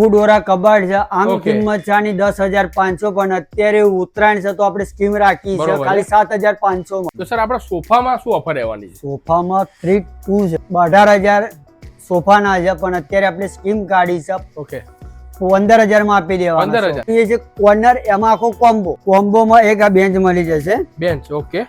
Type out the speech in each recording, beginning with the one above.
ઉડોરા કબાટ છે આમ કિંમત છે આની દસ હજાર પાંચસો પણ અત્યારે ઉત્તરાયણ છે તો આપણે સ્કીમ રાખી છે. ખાલી સાત હજાર પાંચસો માં. તો સર આપણા સોફામાં શું ઓફર રહેવાની છે? સોફામાં થ્રી ટુ છે. અઢાર હજાર સોફાના છે પણ અત્યારે આપણે સ્કીમ કાઢી છે. ઓકે. પંદર હજારમાં આપી દેવાના એ છે કોર્નર એમાં આખો કોમ્બો કોમ્બો માં એક આ બેન્ચ મળી જશે. બેન્ચ ઓકે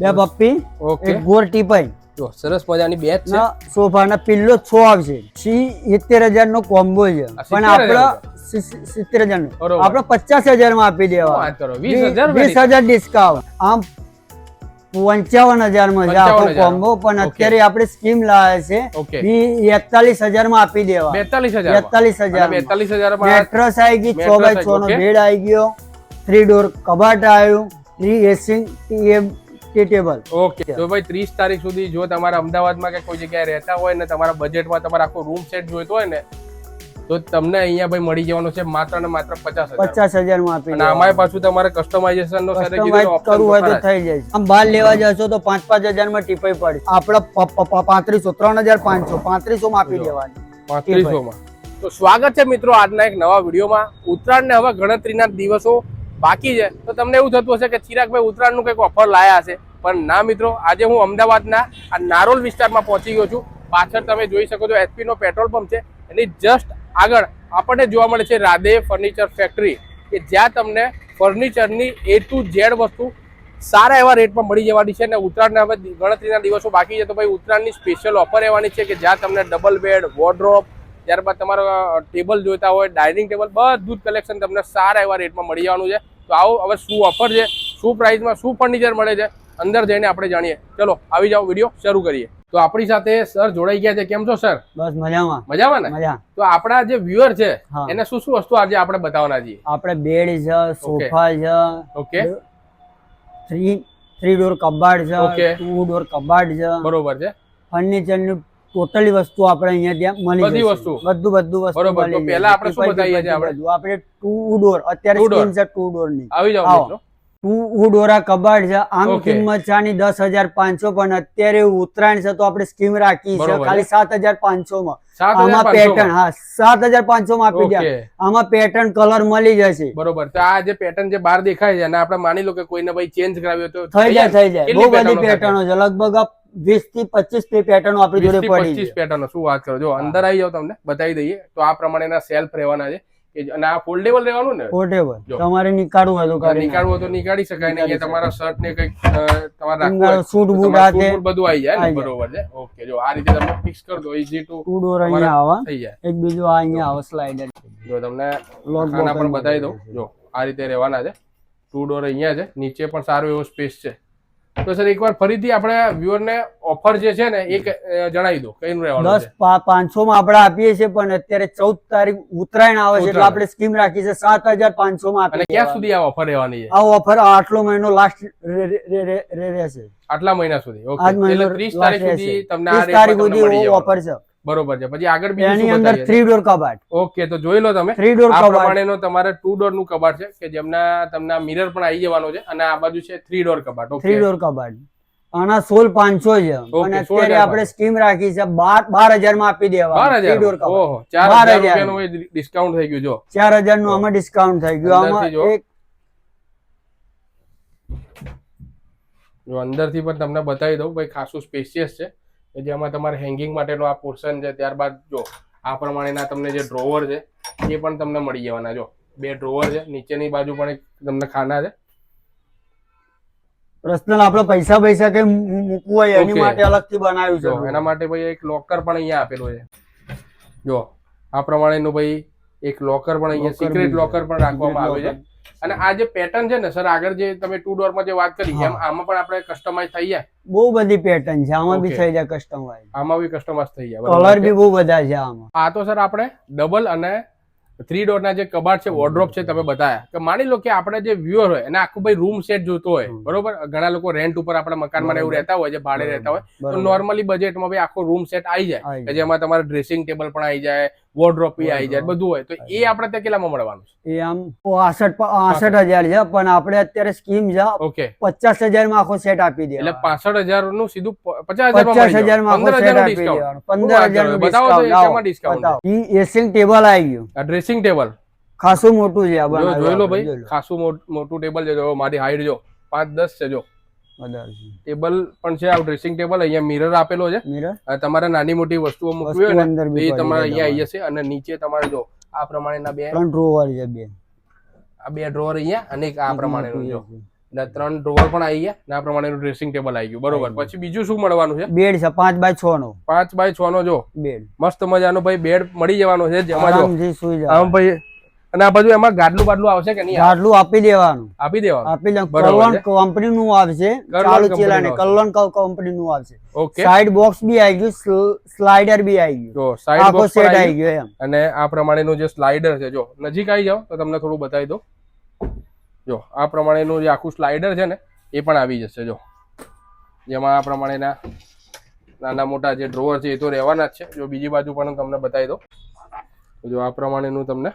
બે પપ્પી ઓકે એક ગોળ ટીપાઈ. જો સરસ મજાની બેચ છે. સોફાના પિલ્લો છ આવશે સી સિત્તેર હજાર નો કોમ્બો છે. પણ 70,000 આપણે સિત્તેર હજાર નો. આપણે પચાસ હજારમાં આપી દેવા. વાત કરો 20,000 વીસ હજાર ડિસ્કાઉન્ટ આમ પંચાવન હજારમાં છે 55,000 આખો કોમ્બો પણ અત્યારે આપણે સ્કીમ લાવે છે છે એકતાલીસ હજારમાં આપી દેવા. બેતાલીસ હજાર બેતાલીસ હજાર બેતાલીસ હજાર મેટ્રસ આવી ગઈ છ બાય છ નો બેડ આવી ગયો. થ્રી ડોર કબાટ આવ્યું થ્રી એસી ટી ઓકે તો ભાઈ ત્રીસ તારીખ સુધી જો તમારે અમદાવાદમાં કે કોઈ જગ્યાએ રહેતા હોય ને તમારા બજેટમાં તમારે આખો રૂમ સેટ જોઈતો હોય ને તો તમને અહીંયા ભાઈ મળી જવાનું છે માત્ર ને માત્ર પચાસ પચાસ હજારમાં આપી અને આમાંય પાછું તમારે કસ્ટમાઇઝેશન નો કરવું હોય તો. થઈ જાય આમ બહાર લેવા જશો તો પાંચ પાંચ હજારમાં ટીપાઈ પડે. આપડે પાંત્રીસો ત્રણ હજાર પાંચસો પાંત્રીસો માં આપી દેવાની. પાંત્રીસો માં તો સ્વાગત છે મિત્રો આજના એક નવા વિડીયોમાં. ઉત્તરાયણ ને હવે ગણતરીના દિવસો બાકી છે. તો તમને એવું થતું હશે કે ચિરાગભાઈ ઉત્તરાયણનું કંઈક ઓફર લાયા હશે. પણ ના મિત્રો, આજે હું અમદાવાદના આ નારોલ વિસ્તારમાં પહોંચી ગયો છું. પાછળ તમે જોઈ શકો છો એચપીનો પેટ્રોલ પંપ છે. એની જસ્ટ આગળ આપણને જોવા મળે છે રાધે ફર્નિચર ફેક્ટરી કે જ્યાં તમને ફર્નિચરની એ ટુ ઝેડ વસ્તુ સારા એવા રેટમાં મળી જવાની છે અને ઉત્તરાયણના હવે ગણતરીના દિવસો બાકી છે. તો ભાઈ ઉત્તરાયણની સ્પેશિયલ ઓફર એવાની છે કે જ્યાં તમને ડબલ બેડ વોર્ડ્રોપ ત્યારબાદ તમારા ટેબલ જોઈતા હોય ડાઇનિંગ ટેબલ બધું જ કલેક્શન તમને સારા એવા રેટમાં મળી જવાનું છે. તો આવો હવે શું ઓફર છે? શું પ્રાઇસમાં શું ફર્નિચર મળે છે? અંદર જઈને આપણે જાણીએ. ચલો આવી જાઓ વીડિયો શરૂ કરીએ. તો આપણી સાથે સર જોડાઈ ગયા છે. કેમ છો સર? બસ મજામાં. મજામાં ને? મજા. તો આપણા જે વ્યુઅર છે એને શું શું વસ્તુ આજે આપણે બતાવવાના છીએ? આપણે બેડ છે સોફા છે ઓકે થ્રી થ્રી ડોર કબાટ છે છે ટુ ડોર કબાટ છે. બરોબર છે. ફર્નિચરની ટોટલી વસ્તુ આપણે અહીંયા ત્યાં મળી બધી વસ્તુ? બધું બધું વસ્તુ બરોબર. તો પહેલા આપણે શું બતાવીએ છીએ આપણે? આપણે ટુ ડોર. અત્યારે સ્કીમ છે ટુ ડોરની આવી જાઓ મિત્રો. ઉડોરા કબાટ છે આમ. કિંમત છે આની દસ હજાર પાંચસો પણ અત્યારે ઉત્તરાયણ છે તો આપણે સ્કીમ રાખી છે ખાલી સાત હજાર પાંચસો માં આમાં પેટર્ન હા સાત હજાર પાંચસો માં આપી દે. આમાં પેટર્ન કલર મળી જશે. બરોબર. તો આ જે પેટર્ન જે બહાર દેખાય છે અને આપણે માની લો કે કોઈને ભાઈ ચેન્જ કરાવ્યો તો થઈ જાય થઈ જાય. બહુ બધી પેટર્નો પેટર્નો છે. લગભગ વીસથી પચીસ પેટર્નો આપણી જોડે પડી પચીસ પેટર્નો શું વાત કરો? જો અંદર આવી જાવ તમને બતાવી દઈએ. તો આ પ્રમાણેના સેલ્ફ રહેવાના છે. કે અને આ ફોલ્ડેબલ રહેવાનું ને? ફોલ્ડેબલ તમારે નીકાળવું હોય તો નીકાળવું હોય તો નીકાળી શકાય ને અહીંયા તમારા શર્ટ ને કંઈક તમારા સૂટ બૂટ આ તે બધું આવી જાય ને? બરોબર છે? ઓકે જો આ રીતે તમે ફિક્સ કરી દો. ઈઝી ટુ ટુ ડોર અહીંયા આવા. થઈ જાય. એક બીજું આ અહીંયા આવે સ્લાઇડર જો તમને લોક ખાના પણ બતાવી દઉં. જો આ રીતે રહેવાના છે. ટુ ડોર અહીંયા છે. નીચે પણ સારો એવો સ્પેસ છે. તો સર એકવાર ફરીથી આપણે વ્યુઅર ને ઓફર જે છે ને એ જણાવી દો કઈનું રહેવાનું દસ પાંચસો માં આપણે આપીએ છીએ પણ અત્યારે ચૌદ તારીખ ઉત્તરાયણ આવે છે એટલે આપણે સ્કીમ રાખી છે સાત હજાર પાંચસો માં આપણે ક્યાં સુધી આ ઓફર રહેવાની છે? આ ઓફર આટલો મહિનો લાસ્ટ રહેશે. આટલા મહિના સુધી? આજ મહિનો ત્રીસ તારીખ સુધી તમને આ તારીખ સુધી ઓફર છે. બરોબર છે. પછી આગળ બીજું એની અંદર બતાવીએ? થ્રી ડોર કબાટ. ઓકે તો જોઈ લો તમે. થ્રી ડોર આ કબાટ. પ્રમાણેનો તમારે ટુ ડોરનું કબાટ છે કે જેમના તમને મિરર પણ આવી જવાનો છે અને આ બાજુ છે થ્રી ડોર કબાટ. ઓકે. ડોર કબાટ. આના સોલ પાંચસો છે. અને અત્યારે આપણે સ્કીમ રાખી છે બાર બાર હજારમાં આપી દેવા 3 ડોર કબાટ. ઓહો ચાર બાર હજાર હજાર. રૂપિયાનું ડિસ્કાઉન્ટ થઈ ગયું જો. ચાર હજારનું આમાં ડિસ્કાઉન્ટ થઈ ગયું. આમાં એક જો અંદરથી પણ તમને બતાવી દઉં ભાઈ ખાસું સ્પેશિયસ છે. કે જેમાં તમારે હેંગિંગ માટેનો આ પોર્શન છે ત્યારબાદ જો આ પ્રમાણેના તમને જે ડ્રોવર છે એ પણ તમને મળી જવાના. જો બે ડ્રોવર છે નીચેની બાજુ પણ એક તમને ખાના છે. પર્સનલ આપણે પૈસા પૈસા કે મૂકવું હોય એની માટે અલગથી બનાવ્યું છે એના. માટે ભાઈ એક લોકર પણ અહીંયા આપેલું છે. જો આ પ્રમાણેનું ભાઈ એક લોકર પણ અહીંયા સિક્રેટ લોકર પણ રાખવામાં આવ્યું છે. અને આ જે પેટર્ન છે ને સર આગળ જે તમે ટુ ડોરમાં જે વાત કરી એમ આમાં પણ આપણે કસ્ટમાઇઝ થઈ જાય? બહુ બધી પેટર્ન છે આમાં બી થઈ જાય કસ્ટમાઇઝ આમાં બી કસ્ટમાઇઝ થઈ જાય કલર બી બહુ બધા છે આમાં. આ તો સર આપણે ડબલ અને થ્રી ડોરના જે કબાટ છે વોર્ડ્રોપ છે તમે બતાયા. કે માની લો કે આપણે જે વ્યુઅર હોય એને આખું ભાઈ રૂમ સેટ જોતો હોય. બરોબર? ઘણા લોકો રેન્ટ ઉપર આપણા મકાનમાં એવું રહેતા હોય છે ભાડે રહેતા હોય તો. નોર્મલી બજેટમાં ભાઈ આખો રૂમ સેટ આવી જાય. કે જેમાં તમારે ડ્રેસિંગ ટેબલ પણ આવી જાય વોર્ડ્રોપ આવી જાય બધું હોય. તો એ આપણે ત્યાં કેટલામાં મળવાનું છે? એ આમ આસઠ આસઠ હજાર છે પણ આપણે અત્યારે સ્કીમ છે ઓકે પચાસ હજારમાં આખો સેટ આપી દે એટલે પાસઠ હજારનું સીધું પચાસ હજારમાં આખો પંદર સેટ હજાર આપી દેવાનું. પંદર હજારનું ડિસ્કાઉન્ટ એસિંગ ટેબલ આવી ગયું. આ ડ્રેસિંગ ટેબલ ખાસું મોટું છે જોઈ લો ભાઈ. ખાસું મોટું ટેબલ છે. જો મારી હાઈટ જો પાંચ દસ છે જો. ટેબલ પણ છે આ ડ્રેસિંગ ટેબલ અહીંયા મિરર આપેલો છે. મિરર તમારે નાની મોટી વસ્તુઓ મૂકવી હોય ને એ તમારે અહીંયા આવી જશે અને નીચે તમારે જો આ પ્રમાણેના બે ત્રણ ડ્રોવર છે બે આ બે ડ્રોવર અહીંયા અને એક આ પ્રમાણેનું જો. એટલે ત્રણ ડ્રોવર પણ આવી ગયા અને આ પ્રમાણેનું ડ્રેસિંગ ટેબલ આવી ગયું. બરોબર. પછી બીજું શું મળવાનું છે. બેડ છે પાંચ બાય છ નો. પાંચ બાય છ નો જો. બેડ. મસ્ત મજાનો ભાઈ બેડ મળી જવાનો છે જેમાં જો આમ ભાઈ અને આ બાજુ એમાં ગાડલું બાડલું આવશે કે નહીં ગાડલું આપી દેવાનું. આપી દેવાનું? આપી કલોન કંપની નું આવશે ચાલુ company ચેલા ને નું કલોન કંપની નું આવશે. ઓકે. સાઈડ બોક્સ બી આવી ગયું સ્લ- સ્લાઇડર બી આવી ગયું. જો સાઈડ બોક્સ સેટ આવી આવી ગયો એમ. અને આ પ્રમાણેનું જે સ્લાઇડર છે જો નજીક આવી જાઓ તો તમને થોડું બતાવી દો જો આ પ્રમાણેનું જે આખું સ્લાઇડર છે ને એ પણ આવી જશે જો. જેમાં આ પ્રમાણેના નાના મોટા જે ડ્રોવર છે એ તો રહેવાના જ છે. જો બીજી બાજુ પણ તમને બતાવી દો જો આ પ્રમાણેનું તમને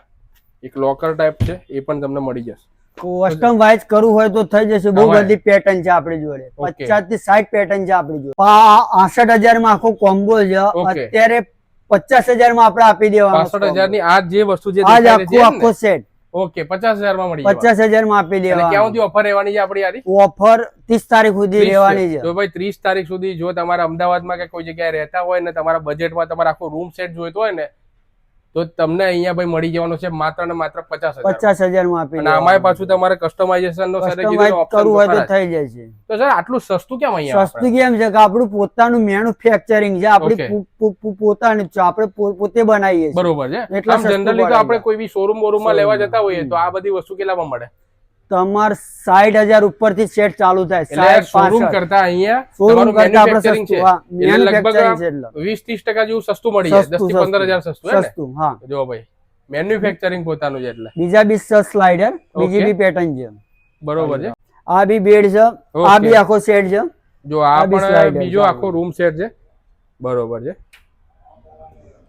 એક લોકર ટાઈપ છે એ પણ તમને મળી જશે. કસ્ટમ વાઇઝ કરવું હોય તો થઈ જશે બહુ બધી પેટર્ન છે આપણી જોડે. પચાસથી સાઠ પેટર્ન છે આપણી જોડે. આસઠ હજારમાં આખો કોમ્બો છે. અત્યારે પચાસ હજારમાં આપણે આપી દેવાનું પાસઠ હજારની આ જે વસ્તુ જે આજ છે આખો આખો સેટ ઓકે પચાસ હજારમાં મળી પચાસ હજારમાં આપી અને ક્યાં સુધી ઓફર રહેવાની છે આપણી યારી ઓફર ત્રીસ તારીખ સુધી 30 રહેવાની છે. છે તો ભાઈ ત્રીસ તારીખ સુધી જો તમારા અમદાવાદમાં કે કોઈ જગ્યાએ રહેતા હોય ને તમારા બજેટમાં તમારે આખો રૂમ સેટ જોઈતો હોય ને તો તમને અહીંયા ભાઈ મળી જવાનો છે માત્ર ને માત્ર પચાસ હજાર. પચાસ હજારમાં આપી અને પાછું તમારે કસ્ટમાઇઝેશન નો કરવું હોય તો થઈ થઈ છે. તો સર આટલું સસ્તું કેમ અહીંયા સસ્તું કેમ છે કે આપણું પોતાનું મેન્યુફેક્ચરિંગ છે આપણી પોતાનું છે આપણે પોતે બનાવીએ બરોબર છે. એટલે જનરલી તો આપણે કોઈ બી શોરૂમ બોરૂમમાં લેવા જતા હોઈએ તો આ બધી વસ્તુ કેટલામાં મળે? તમાર સાઠ હજાર ઉપરથી સેટ ચાલુ થાય એટલે સાઠ શોરૂમ કરતા અહીંયા શોરૂમ કરતા આપણે સસ્તું હા એટલે છે એટલે. લગભગ વીસ ત્રીસ ટકા જેવું સસ્તું મળી જાય દસ સસ્તું, થી પંદર સસ્તું. હે સસ્તું હા. જો ભાઈ મેન્યુફેક્ચરિંગ પોતાનું છે એટલે. બીજા બી સ્લાઇડર બીજી બી પેટર્ન છે. બરોબર છે? આ બી બેડ છે આ બી આખો સેટ છે. જો આ પણ બીજો આખો રૂમ સેટ છે. બરોબર છે.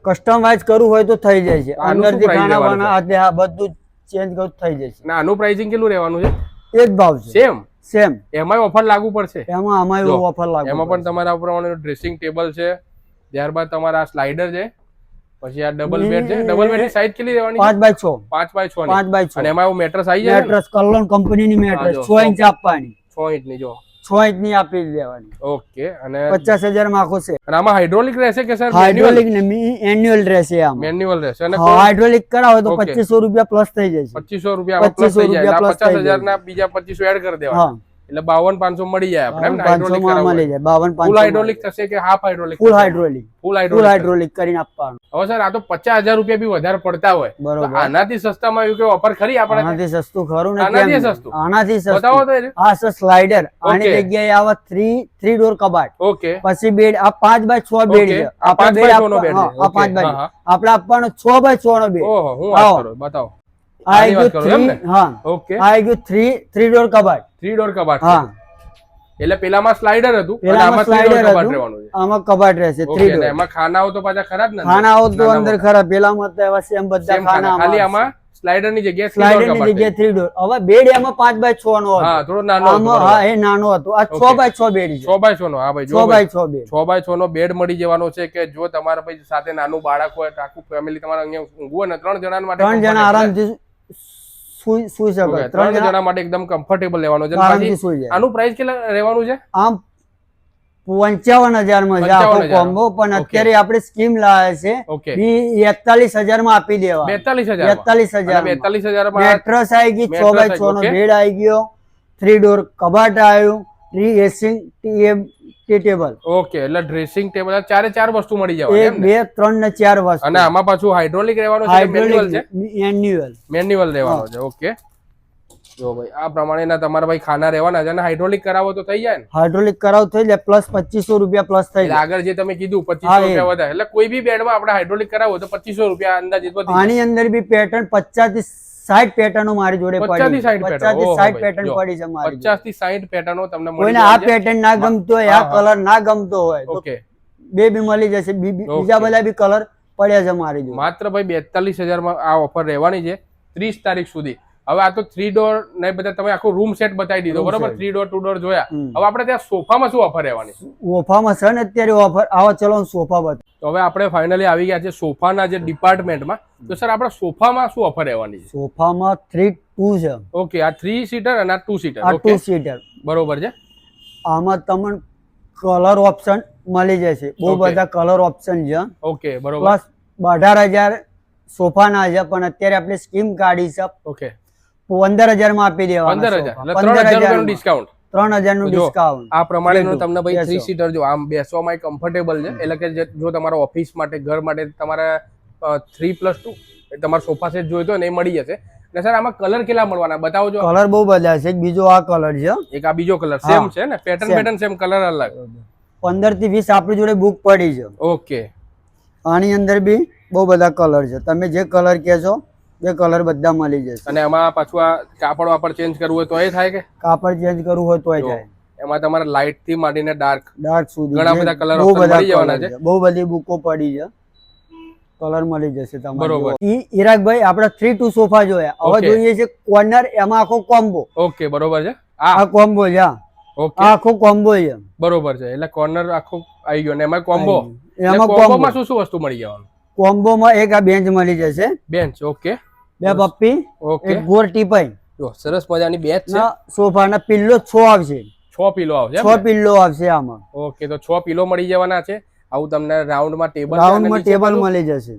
કસ્ટમાઇઝ કરવું હોય તો થઈ જાય છે. અંદરથી ખાના આ બધું ચેન્જ થઈ જશે. ના આનું પ્રાઇસિંગ કેટલું રહેવાનું છે? એ જ ભાવ છે. સેમ સેમ એમાં ઓફર લાગુ પડશે? એમાં આમાં ઓફર લાગુ એમાં પણ તમારા પ્રમાણે ડ્રેસિંગ ટેબલ છે ત્યારબાદ તમારા સ્લાઇડર છે પછી આ ડબલ બેડ છે. ડબલ બેડની સાઈઝ કેટલી રહેવાની પાંચ છે? બાય છ. પાંચ બાય છ પાંચની બાય 6 અને એમાં મેટ્રસ આવી જાય ને? મેટ્રસ કલોન કંપનીની હા, મેટ્રસ જો. છ ઇંચ આપવાની. 6 ઇંચની જો. છ ઇંચની આપી દેવાની. ઓકે અને પચાસ હજારમાં આખો છે. અને આમાં હાઇડ્રોલિક રહેશે કે સર હાઇડ્રોલિક ને એન્યુઅલ રહેશે આમાં. મેન્યુઅલ રહેશે અને હાઇડ્રોલિક કરાવો તો. પચીસો રૂપિયા પ્લસ થઈ જશે. પચીસો રૂપિયા પ્લસ 2500 થઈ જાય. રૂપિયા પચાસ હજાર ના બીજા પચીસો એડ કરી દેવા એટલે બાવન પાંચસો મળી જાય. આપણે હાઇડ્રોલિક મળી જાય બાવન ફૂલ હાઇડ્રોલિક થશે કે half hydraulic full hydraulic full hydraulic hydraulic કરીને આપવાનું. હવે સર આ તો પચાસ હજાર રૂપિયા બી વધારે પડતા હોય. બરોબર. આનાથી સસ્તામાં એવું કે ઓફર ખરી આપણે આનાથી સસ્તું ખરું ને આનાથી સસ્તું. આનાથી સસ્તું? બતાવો તો. આ છે સ્લાઇડર આની જગ્યાએ આવા થ્રી થ્રી ડોર કબાટ. ઓકે પછી બેડ આ પાંચ બાય છ બેડ છે. આ પાંચ બાય છ નો. હા, આ પાંચ. બાય આપણે આપવાનો છ બાય છ નો બેડ ઓહો હું બતાવો. આ આવી ગયું કરો એમ ને? three- હા. ઓકે. આ આવી ગયું થ્રી થ્રી ડોર કબાટ થ્રી ડોર કબાટ હા. એટલે પેલામાં સ્લાઇડર હતું. પેલામાં આમાં three door સ્લાઇડર કબાટ રહેવાનું છે. આમાં કબાટ રહેશે ઓકે ડોર એમાં ખાનાઓ તો પાછા ખરા જ ખાનાઓ તો અંદર મોટા. પેલામાં તો એવા સેમ બધા ખાના. ખાના ખાલી આમાં સ્લાઇડરની જગ્યાએ સ્લાઇડરની જગ્યાએ છે. ડોર હવે બેડ એમાં બાય છ નો હતો. હા થોડો નાનો હતો, હા એ નાનો હતો. આ છ બાય છ બેડ છે. બાય છ નો હા ભાઈ છ બાય છ બેડ. છ બાય છ નો બેડ મળી જવાનો છે કે જો તમારા ભાઈ સાથે નાનું બાળક હોય તો આખું ફેમિલી તમારે અહીંયા ઊંઘવું હોય ને ત્રણ જણા માટે ત્રણ જણા આરામથી સુઈ સુઈ શકે ત્રણ જણા માટે એકદમ કમ્ફર્ટેબલ લેવાનો છે. આરામથી સુઈ જાય. આનું પ્રાઇસ કેટલા રહેવાનું છે? આમ પંચાવન હજારમાં છે આખો કોમ્બો પણ અત્યારે આપણે સ્કીમ લાવે છે ઓકે એકતાલીસ હજારમાં આપી દેવા. બેતાલીસ હજાર બેતાલીસ હજાર બેતાલીસ હજાર મેટ્રસ આવી ગઈ છ બાય છ નો બેડ આવી ગયો થ્રી ડોર કબાટ આવ્યું રી એસિંગ ટી ટેબલ ઓકે એટલે ડ્રેસિંગ ટેબલ ચારે ચાર વસ્તુ મળી જાય એક બે ત્રણ ને ચાર વસ્તુ. અને આમાં પાછું હાઇડ્રોલિક રહેવાનું છે મેન્યુઅલ છે? મેન્યુઅલ મેન્યુઅલ રહેવાનો છે ઓકે જો ભાઈ આ પ્રમાણેના તમારા ભાઈ ખાના રહેવાના છે અને હાઇડ્રોલિક કરાવો તો થઈ જાય ને? હાઇડ્રોલિક કરાવ થઈ જાય પ્લસ પચીસો રૂપિયા પ્લસ થઈ જાય. આગળ જે તમે કીધું પચીસો રૂપિયા વધારે. એટલે કોઈ બી બેડમાં આપણે હાઇડ્રોલિક કરાવો તો પચીસો રૂપિયા અંદાજિત આની અંદર બી પેટર્ન પચાસથી સાઠ પેટર્નો મારી જોડે 50 થી પડી 60 પચાસથી સાઠ પેટર્ન પડી છે મારી પચાસથી સાઈઠ પેટર્નો તમને કોઈને આ પેટર્ન ના ગમતો હોય આ. કલર ના ગમતો હોય ઓકે. બે બી મળી જશે. બીજા બધા બી કલર પડ્યા છે મારી જોડે. માત્ર ભાઈ બેતાલીસ હજારમાં આ ઓફર રહેવાની છે. ત્રીસ તારીખ સુધી. હવે આ તો થ્રી ડોર ને બધા તમે આખો રૂમ સેટ બતાવી દીધો બરોબર? થ્રી ડોર ટુ ડોર જોયા. હવે આપણે ત્યાં સોફામાં શું ઓફર રહેવાની? સોફામાં છે ને અત્યારે ઓફર આવો ચલો સોફા બતાવું તો હવે આપણે ફાઇનલી આવી ગયા છે સોફાના જે ડિપાર્ટમેન્ટમાં તો સર આપણે સોફામાં શું ઓફર રહેવાની છે? સોફામાં થ્રી ટુ છે. ઓકે આ થ્રી સીટર અને આ ટુ સીટર આ ટુ સીટર બરોબર છે? આમાં તમને કલર ઓપ્શન મળી જશે. બહુ બધા કલર ઓપ્શન છે. ઓકે બરોબર. પ્લસ અઢાર હજાર સોફાના છે પણ અત્યારે આપણે સ્કીમ કાઢી છે. ઓકે પંદર હજારમાં આપી દેવા પંદર હજાર ડિસ્કાઉન્ટ ત્રણ હજારનું ડિસ્કાઉન્ટ આ પ્રમાણે તમને ભાઈ થ્રી સીટર જો આમ બેસવામાં કમ્ફર્ટેબલ છે એટલે કે જો તમારા ઓફિસ માટે ઘર માટે તમારે થ્રી પ્લસ ટુ તમારો સોફા સેટ જોઈતો હોય ને એ મળી જશે. ને સર આમાં કલર કેટલા મળવાના? બતાવો જો. કલર બહુ બધા છે. એક બીજો આ કલર છે. એક આ બીજો કલર. સેમ છે ને? પેટર્ન પેટર્ન સેમ કલર અલગ. પંદરથી વીસ આપણી જોડે બુક પડી છે. ઓકે આની અંદર બી બહુ બધા કલર છે. તમે જે કલર કહેશો એ કલર બધા મળી જશે. અને એમાં પાછું આ કાપડ વાપડ ચેન્જ કરવું હોય તો એ થાય કે? કાપડ ચેન્જ કરવું હોય તો એ થાય. એમાં તમારે લાઇટથી માંડીને ડાર્ક ડાર્ક સુધી ઘણા બધા કલર મળી જવાના છે. બહુ બધી બુકો પડી છે. કલર મળી જશે તમારે બરોબર. ઈ ઈરાકભાઈ આપણે થ્રી ટુ સોફા જોયા. હવે જોઈએ છે કોર્નર એમાં આખો કોમ્બો ઓકે બરોબર છે. આ આ કોમ્બો છે ઓકે આખો કોમ્બો છે. બરોબર છે. એટલે કોર્નર આખો આવી ગયો ને એમાં કોમ્બો એમાં કોમ્બોમાં શું શું વસ્તુ મળી જવાનું? કોમ્બોમાં એક આ બેન્ચ મળી જશે. બેન્ચ ઓકે બે પપ્પી એક ગોર ટીપાઈ. જો સરસ મજાની બેચ છે. સોફાના પિલ્લો છ આવશે. છ પીલો આવશે છ પિલ્લો આવશે આમાં. ઓકે તો છ પીલો મળી જવાના છે. આવું તમને રાઉન્ડમાં ટેબલ રાઉન્ડમાં ટેબલ મળી જશે.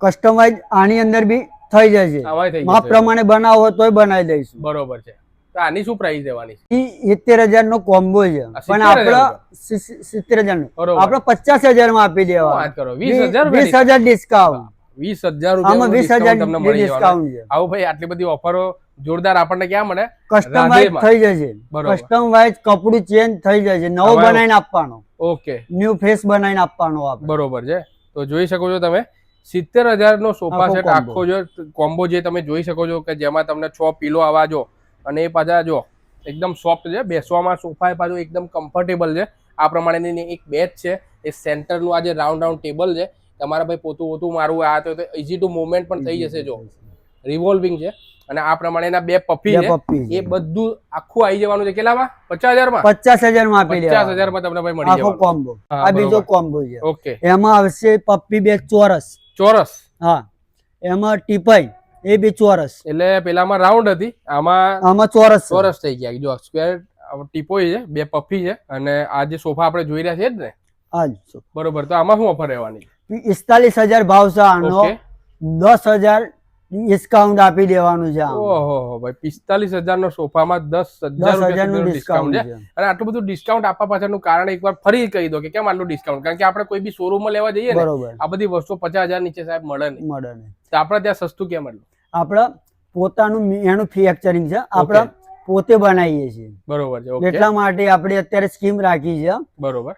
કસ્ટમાઇઝ આની અંદર બી થઈ જશે. માપ પ્રમાણે બનાવો તોય બનાવી દઈશું. બરોબર છે. તો આની શું પ્રાઇસ દેવાની છે? ઈ સિત્તેર હજાર નો કોમ્બો છે પણ 70,000 આપણે સિત્તેર હજાર નો. આપણે પચાસ હજારમાં આપી દેવા વાત કરો? વીસ હજાર વીસ હજાર ડિસ્કાઉન્ટ વીસ હજાર તમને મળી જવાનું. આવું ભાઈ આટલી બધી ઓફરો જોરદાર આપણને ક્યાં મળે? કસ્ટમ. થઈ જશે. કસ્ટમ વાઇઝ કપડું ચેન્જ થઈ જશે. નવો બનાવીને આપવાનો. ઓકે. ન્યુ ફેસ બનાવીને આપવાનો આપણે. બરોબર છે. તો જોઈ શકો છો તમે સિત્તેર હજાર નો સોફા સેટ આખો જો કોમ્બો જે તમે જોઈ શકો છો કે જેમાં તમને છ પીલો આવા જો અને એ પાછા જો એકદમ સોફ્ટ છે. બેસવામાં સોફા એ પાછું એકદમ કમ્ફર્ટેબલ છે. આ પ્રમાણેની એક બેચ છે. એ સેન્ટરનું આ જે રાઉન્ડ રાઉન્ડ ટેબલ છે. તમારા ભાઈ પોતું પોતું મારવું આ તો ઇઝી ટુ મુવમેન્ટ પણ થઈ જશે જો. રિવોલ્વિંગ છે. અને આ પ્રમાણેના બે પપ્પી છે. પપ્પી એ બધું આખું આવી જવાનું છે. કેટલામાં? પચાસ હજારમાં? પચાસ હજારમાં આપી પચાસ દેવા હજારમાં તમને ભાઈ મળી આખો કોમ્બો આ બીજો કોમ્બો છે. ઓકે એમાં આવશે પપ્પી બે ચોરસ. ચોરસ? હા. એમાં ટીપાઈ એ બી ચોરસ. એટલે પેલામાં રાઉન્ડ હતી. આમાં આમાં ચોરસ ચોરસ થઈ ગયા. જો સ્ક્વેર ટીપોઈ છે બે પફી છે. અને આ જે સોફા આપણે જોઈ રહ્યા છીએ જ ને? બરોબર. તો આમાં શું ઓફર રહેવાની? પિસ્તાલીસ હજાર ભાવ છે આનો. દસ હજાર ડિસ્કાઉન્ટ આપી દેવાનું છે ઓહો ભાઈ પિસ્તાલીસ હજાર નો સોફામાં દસ હજાર દસ હજારનું ડિસ્કાઉન્ટ છે. અને આટલું બધું ડિસ્કાઉન્ટ આપવા પાછળનું કારણ એકવાર ફરી કહી દો કે કેમ આટલું ડિસ્કાઉન્ટ કારણ કે આપણે કોઈ બી શોરૂમમાં લેવા જઈએ ને બરોબર. આ બધી વસ્તુ પચાસ હજાર નીચે સાહેબ મળે નહીં. મળે નહીં. તો આપણે ત્યાં સસ્તું કેમ એટલું આપણા પોતાનું એનું ફેક્ચરિંગ છે. આપણે પોતે બનાવીએ છીએ. બરોબર છે એટલા માટે આપણે અત્યારે સ્કીમ રાખી છે. બરોબર.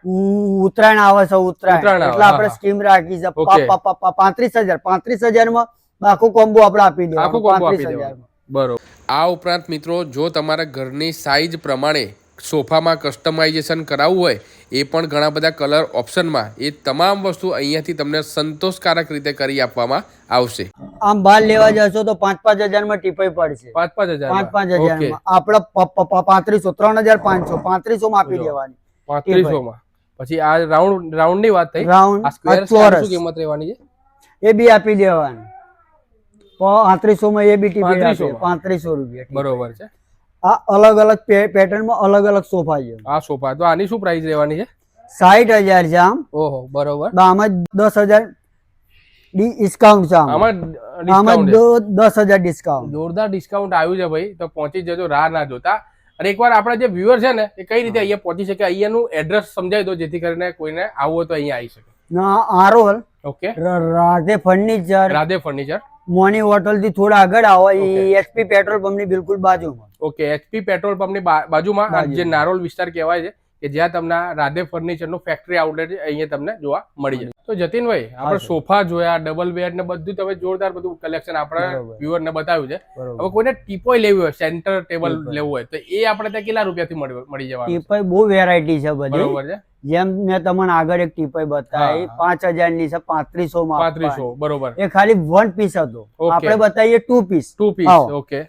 ઉત્તરાયણ આવે છે ઉત્તરાયણ. એટલે આપણે સ્કીમ રાખી છે. Okay. પા- પા- પા- પાંત્રીસ હજાર. પાંત્રીસ હજારમાં આખું કોમ્બો આપણે આપી દે આખું કોમ્બો આપી પાંત્રીસ હજાર બરોબર. આ ઉપરાંત મિત્રો જો તમારા ઘરની સાઇઝ પ્રમાણે સોફામાં કસ્ટમાઇઝેશન કરાવવું હોય એ પણ ઘણા બધા કલર ઓપ્શનમાં એ તમામ વસ્તુ અહીંયાથી તમને સંતોષકારક રીતે કરી આપવામાં આવશે. આમ બહાર લેવા જશો તો પાંચ પાંચ હજારમાં ટીપાઈ પડશે પાંચ પાંચ હજાર પાંચ પાંચ હજાર આપણે પાંત્રીસો ત્રણ હજાર પાંચસો પાંત્રીસો માં આપી દેવાની. પાંત્રીસો માં પછી આ રાઉન્ડ રાઉન્ડની વાત થઈ? રાઉન્ડ ચોરસ. શું કિંમત રહેવાની છે? એ બી આપી દેવાની. પાંત્રીસો માં એ બી ટીપાઈ 3500 પાંત્રીસો રૂપિયા બરોબર છે. આ અલગ અલગ પેટર્નમાં અલગ અલગ સોફા છે. આ સોફા. તો આની શું પ્રાઇસ રહેવાની છે? સાઠ હજાર છે આમ. ઓહો બરોબર. આમાં દસ હજાર ડિસ્કાઉન્ટ છે આમાં. આમાં દસ હજાર ડિસ્કાઉન્ટ જોરદાર ડિસ્કાઉન્ટ આવ્યું છે ભાઈ. તો પહોંચી જજો રાહ ના જોતા. અને એકવાર આપણા જે વ્યુઅર છે ને એ કઈ રીતે અહીંયા પહોંચી શકે? અહીંયાનું એડ્રેસ સમજાવી દો જેથી કરીને કોઈને આવવું હોય તો અહીંયા આવી શકે. ના આરોલ okay Radhe furniture Radhe furniture Moni હોટલથી થોડા આગળ આવો. એચપી પેટ્રોલ પંપની બિલકુલ બાજુમાં. ઓકે એચપી પેટ્રોલ પંપની બાજુમાં. જે. નારોલ વિસ્તાર કહેવાય છે. કે જ્યાં તમને રાધે ફર્નિચરનું ફેક્ટરી આઉટલેટ અહીંયા તમને જોવા મળી જાય તો જતીનભાઈ આપણે. સોફા જોયા ડબલ બેડ ને બધું તમે જોરદાર બધું કલેક્શન આપણા વ્યુઅર ને બતાવ્યું છે. હવે કોઈને ટીપોય લેવી હોય સેન્ટર ટેબલ લેવું હોય તો એ આપણે ત્યાં કેટલા રૂપિયાથી મળી મળી જવાનું ટીપાઈ બહુ વેરાયટી છે બધી. બરોબર છે. જેમ મેં તમને આગળ એક ટીપાઈ બતાવી પાંચ હજારની છે પાંત્રીસો માં પાંત્રીસો બરોબર. એ ખાલી વન પીસ હતો. આપણે બતાવીએ two piece two piece okay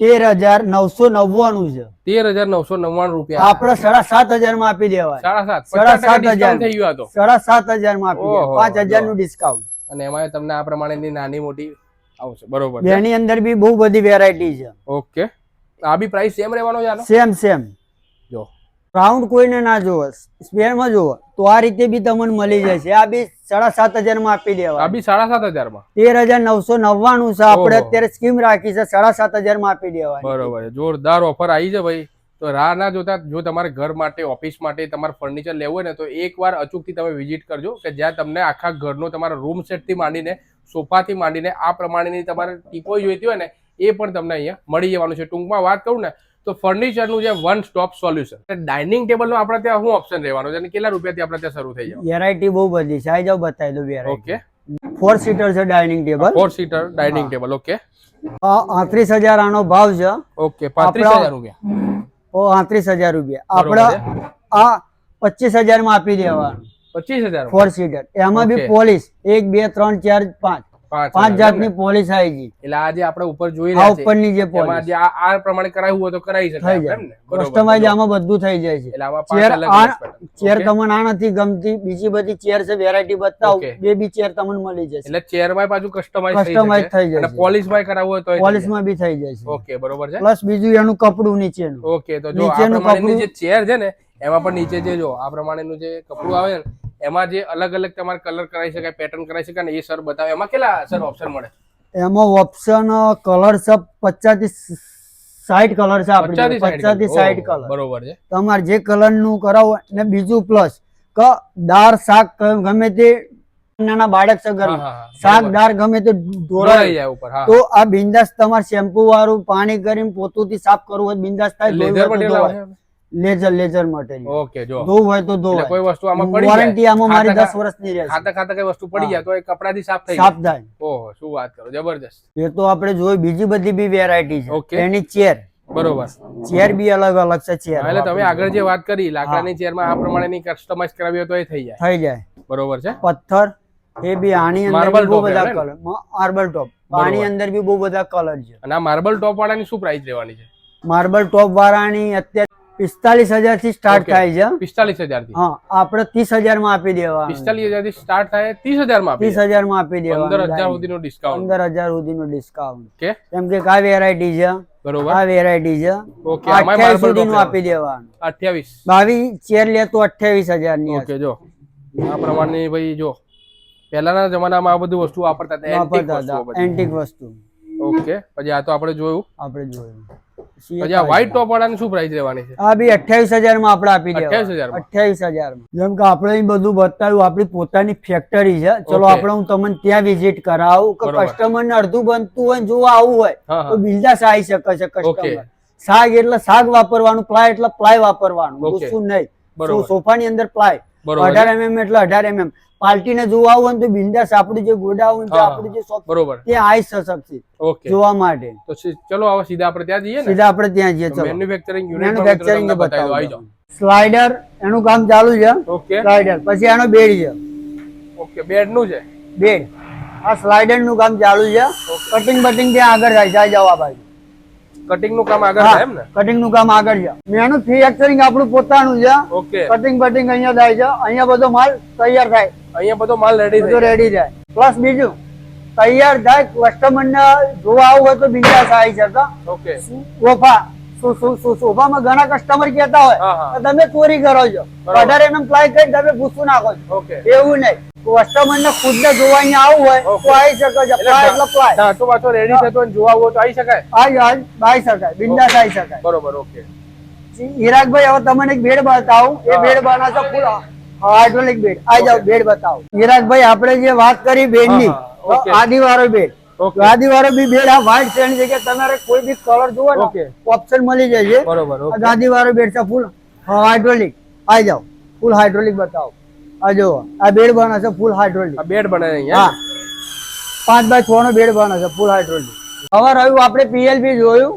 તેર હજાર નવસો નવ્વાણું છે. તેર હજાર નવસો નવ્વાણું રૂપિયા. આપણે સાડા સાત હજારમાં આપી દેવાય. સાડા સાત. સાડા સાત હજાર. થઈ ગયું સાડા સાત હજારમાં આપી પાંચ હજારનું ડિસ્કાઉન્ટ અને એમાં તમને આ પ્રમાણેની નાની મોટી આવશે. બરોબર. એની અંદર બી બહુ બધી વેરાયટી છે. ઓકે. આ બી પ્રાઇસ સેમ રહેવાનો છે સેમ સેમ રાઉન્ડ કોઈને ના જોવે સ્પેરમાં જોવે તો આ રીતે બી તમને મળી જશે આ બી સાડા સાત હજારમાં આપી આ દેવાય બી સાડા સાત હજારમાં તેર હજાર નવસો નવ્વાણું છે. આપણે અત્યારે સ્કીમ રાખી છે સાડા સાત હજારમાં આપી દેવાય બરોબર જોરદાર ઓફર આવી છે ભાઈ. તો રાહ ના જોતા જો તમારે ઘર માટે ઓફિસ માટે તમારે ફર્નિચર લેવું હોય ને તો એકવાર અચૂકથી તમે વિઝિટ કરજો કે જ્યાં તમને આખા ઘરનો તમારા રૂમ સેટથી માંડીને સોફાથી માંડીને આ પ્રમાણેની તમારે ટીપો જોઈતી હોય ને એ પણ તમને અહીંયા મળી જવાનું છે. ટૂંકમાં વાત કરું ને તો ફર્નિચરનું જે વન સ્ટોપ સોલ્યુશન ડાઇનિંગ ટેબલનો આપણે ત્યાં શું ઓપ્શન રહેવાનો છે? અને કેટલા રૂપિયાથી આપણે ત્યાં શરૂ થઈ જાય વેરાયટી બહુ બધી છે. જાઓ બતાવી દઉં વેરાયટી ઓકે ફોર સીટર છે dining table four seater dining table okay આત્રીસ હજાર આનો ભાવ છે. ઓકે પાંત્રીસ હજાર રૂપિયા. ઓ આત્રીસ હજાર રૂપિયા. આપણે આ પચીસ હજારમાં આપી દેવાનું. પચીસ હજાર ફોર સીટર એમાં બી પોલીસ. એક બે ત્રણ ચાર પાંચ. પાંચ જાતની પોલીસ આવી ગઈ. એટલે આજે આપણે ઉપર જોઈ રહ્યા છે ઉપરની જે જે આ પ્રમાણે કરાવ્યું હોય તો કરાવી શકાય એમ ને? કસ્ટમાઇઝ આમાં બધું થઈ જાય છે. એટલે આમાં ચેર તમને આ નથી ગમતી. બીજી બધી ચેર છે વેરાયટી બતાવું. બે બી ચેર તમને મળી જશે. એટલે ચેરમાં પાછું કસ્ટમાઇઝ થઈ થઈ જાય અને છે. પોલિશમાં કરાવવું હોય તો પોલીસમાં બી થઈ જાય છે ઓકે બરોબર છે? પ્લસ બીજું એનું કપડું નીચેનું. ઓકે તો જો આ નીચેનું પ્રમાણેની જે ચેર છે ને એમાં પણ નીચે જે જો આ પ્રમાણેનું જે કપડું આવે ને એમાં જે અલગ અલગ તમારે કલર કરાવી શકાય પેટર્ન કરાવી શકાય ને એ સર બતાવે. એમાં કેટલા સર ઓપ્શન મળે? એમાં ઓપ્શન કલર સબ પચાસથી સાઈડ કલર છે આપણી પચાસથી સાઈડ કલર બરોબર છે. તમારે જે કલરનું કરાવો ને બીજું પ્લસ ક દાળ શાક ગમે તે નાના બાળક છે હા, શાક દાર ગમે તે ઢોળાઈ જાય ઉપર તો આ બિંદાસ તમારે શેમ્પુ વાળું પાણી કરીને પોતુથી સાફ કરવું હોય બિંદાસ થાય લેઝર લેઝર મટીરીયલ. ઓકે જો. ધોવું હોય તો ધોવાય. કોઈ વસ્તુ આમાં પડી જાય. વોરંટી આમાં મારી ખાતા દસ વર્ષની રહેશે ખાતા ખાતા કઈ વસ્તુ પડી જાય તો એ કપડાથી સાફ થઈ સાફ થાય. ઓહો શું વાત કરો જબરજસ્ત. એ તો આપણે જોઈ બીજી બધી બી વેરાયટી. છે. એની ચેર બરોબર. ચેર બી અલગ અલગ છે ચેર એટલે તમે આગળ જે વાત કરી લાકડાની ચેરમાં આ પ્રમાણેની કસ્ટમાઇઝ કરાવી હોય તો એ થઈ જાય. થઈ જાય. બરોબર છે? પથ્થર એ બી આની અંદર બહુ બધા કલર માર્બલ ટોપ આની અંદર બી બહુ બધા કલર છે. અને આ માર્બલ ટોપ વાળાની શું પ્રાઇસ રહેવાની છે? માર્બલ ટોપ વાળાની અત્યારે પિસ્તાલીસ હજારથી સ્ટાર્ટ થાય છે. પિસ્તાલીસ હજારથી હા આપણે ત્રીસ હજારમાં આપી દેવા. પિસ્તાલીસ હજારથી સ્ટાર્ટ થાય ત્રીસ હજારમાં ત્રીસ હજારમાં આપી પંદર હજાર સુધી નો ડિસ્કાઉન્ટ પંદર હજાર સુધીનું ડિસ્કાઉન્ટ કે કેમ કે આ વેરાયટી છે. બરોબર. આ વેરાયટી છે. ઓકે અઠ્યાવીસ સુધી નું આપી દેવાનું. અઠ્યાવીસ. બાવીસ ચેર લે તો અઠ્યાવીસ હજારની ઓકે જો. આ પ્રમાણની ભાઈ જો પહેલાના જમાનામાં આ બધું વસ્તુ વાપરતા હતા. એન્ટિક વસ્તુ. ઓકે પછી આ તો આપણે જોયું. આપણે જોયું. પછી વ્હાઈટ ટોપ વાળાની શું પ્રાઇસ રહેવાની છે? આ બી અઠ્યાવીસ હજારમાં આપણે આપી દેવા 28,000 માં? અઠ્યાવીસ હજાર જેમ કે આપણે અહીં બધું બતાવ્યું આપણી પોતાની ફેક્ટરી છે. ચલો આપણે હું તમને ત્યાં વિઝિટ કરાવું કે કસ્ટમર ને અડધું બનતું હોય ને જોવા આવું હોય. તો બિંદાસ આવી શકે છે. કસ્ટમર શાક એટલે શાક વાપરવાનું પ્લાય એટલે પ્લાય વાપરવાનું. શું નહીં. સોફાની અંદર પ્લાય? અઢાર એમએમ એટલે અઢાર એમએમ પાર્ટીને જોવા આવું તો બિંદાસ આપણું જે ગોડાઉન છે આપણું જે શોપ બરોબર. ત્યાં આવી શકશે ઓકે. જોવા માટે. તો ચલો હવે સીધા આપણે ત્યાં જઈએ ને? સીધા આપણે ત્યાં જઈએ ચલો. મેન્યુફેક્ચરિંગ યુનિટ મેન્યુફેક્ચરિંગ બતાવી. દો આવી જાઓ. સ્લાઇડર એનું કામ ચાલુ છે ઓકે. સ્લાઇડર પછી આનો બેડ છે. ઓકે બેડનું છે? બેડ આ સ્લાઇડરનું કામ ચાલુ છે કટિંગ બટિંગ ત્યાં આગળ થાય જાય જવા બાજુ. કટિંગનું કામ આગળ થાય એમ ને? કટિંગનું કામ આગળ છે. મેનું ફેક્ચરિંગ આપણું પોતાનું છે ઓકે. કટિંગ બટિંગ અહીંયા થાય છે અહીંયા બધો માલ તૈયાર થાય. અહીંયા બધો માલ રેડી બધો રેડી જાય. પ્લસ બીજું તૈયાર થાય કસ્ટમર ને જોવા આવું હોય તો બીજા આવી શકે ઓકે સોફા સોફામાં ઘણા કસ્ટમર કહેતા હોય તમે ચોરી કરો છો. અઢાર એમએમ પ્લાય કરી તમે ભૂસું નાખો છો એવું નહીં. કસ્ટમર ને ખુદ ને જોવા અહીંયા આવું હોય તો. આવી શકે છે. પ્લાય એટલે પ્લાય. ધાતો પાછો રેડી થતો જોવા હોય તો આવી શકાય? આવી આવી શકાય. બિંદાસ આવી શકાય. બરોબર ઓકે હિરાકભાઈ હવે તમને એક બેડ બતાવું એ. બેડ બનાવશો ફૂલ હાઇડ્રોલિક બેડ આ જાઓ બેડ બતાવો. વિરાજભાઈ આપણે જે વાત કરી બેડની. આદિવારો બેડ આદિવારો બી બેડ આ વ્હાઈટ છે કે તમારે કોઈ બી કલર જોવો ને ઓપ્શન મળી જાય છે. બરોબર આદિવારો બેડ છે ફૂલ હાઇડ્રોલિક આ જાઓ ફૂલ હાઇડ્રોલિક બતાવો. આ જો આ બેડ બને છે ફૂલ હાઇડ્રોલિક આ બેડ બને હા. પાંચ બાય છ નો બેડ બને છે ફૂલ હાઇડ્રોલિક હવે રહ્યું આપણે પીએલબી જોયું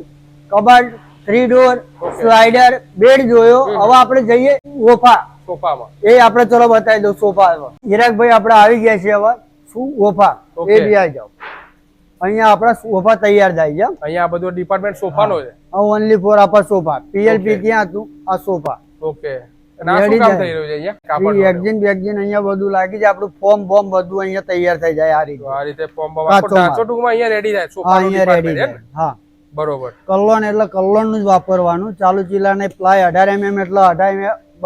કબાટ થ્રી ડોર સ્લાઇડર બેડ જોયો. હવે આપણે જઈએ સોફા સોફામાં. એ આપણે ચલો બતાવી દો સોફા હવે હિરાકભાઈ આપણે આવી ગયા છીએ હવે સોફા. એ બી આવી જાઓ. અહીંયા આપણા સોફા તૈયાર થાય છે અહીંયા બધો ડિપાર્ટમેન્ટ સોફાનો છે? ઓનલી ફોર આપણા સોફા. પીએલપી ક્યાં હતું? આ સોફા. ઓકે. આ આ આ કલ્લોન એટલે કલ્લોનનું? જ વાપરવાનું. ચાલુ ચીલા ને પ્લાય અઢાર એમએમ એટલે અઢાર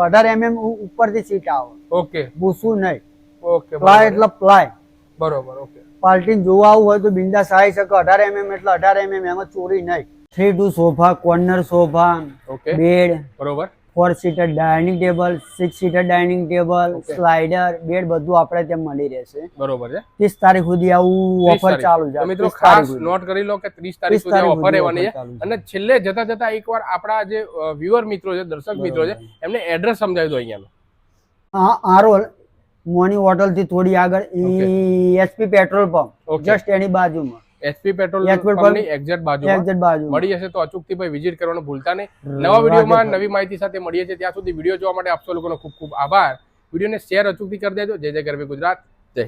અઢાર એમએમ ઉપરથી સીટ આવે. ઓકે. ભૂસું નહીં. ઓકે પ્લાય એટલે પ્લાય બરોબર ઓકે. પાર્ટી જોવા આવવું હોય તો બિંદાસ આવી શકે. અઢાર એમએમ એટલે અઢાર એમએમ એમાં ચોરી નહીં. Three two sofa corner sofa okay. Bed. બરોબર. Four seater dining table six seater dining table slider bed બધું આપણે ત્યાં મળી રહેશે. બરોબર છે. ત્રીસ તારીખ સુધી આવું ઓફર ચાલુ છે. મિત્રો ખાસ નોટ કરી લો કે 30 તારીખ સુધી ઓફર રહેવાની છે. અને છેલ્લે જતા જતા એકવાર આપણા જે વ્યુઅર મિત્રો છે દર્શક મિત્રો છે એમને એડ્રેસ સમજાવી દો અહીંયાનું. હા આરોલ મોની હોટલથી થોડી આગળ એસપી પેટ્રોલ પંપ જસ્ટ એની બાજુમાં. એચપી પેટ્રોલ પંપની એક્ઝેક્ટ બાજુ મળી જશે તો અચૂકથી ભાઈ વિઝિટ કરવાનું ભૂલતા નહીં. નવા વિડીયોમાં નવી માહિતી સાથે મળીએ છીએ. ત્યાં સુધી વીડિયો જોવા માટે આપસો લોકોનો ખૂબ ખૂબ આભાર. વિડીયોને શેર અચૂકથી કરી દેજો. જય જય ગરવી ગુજરાત. જય.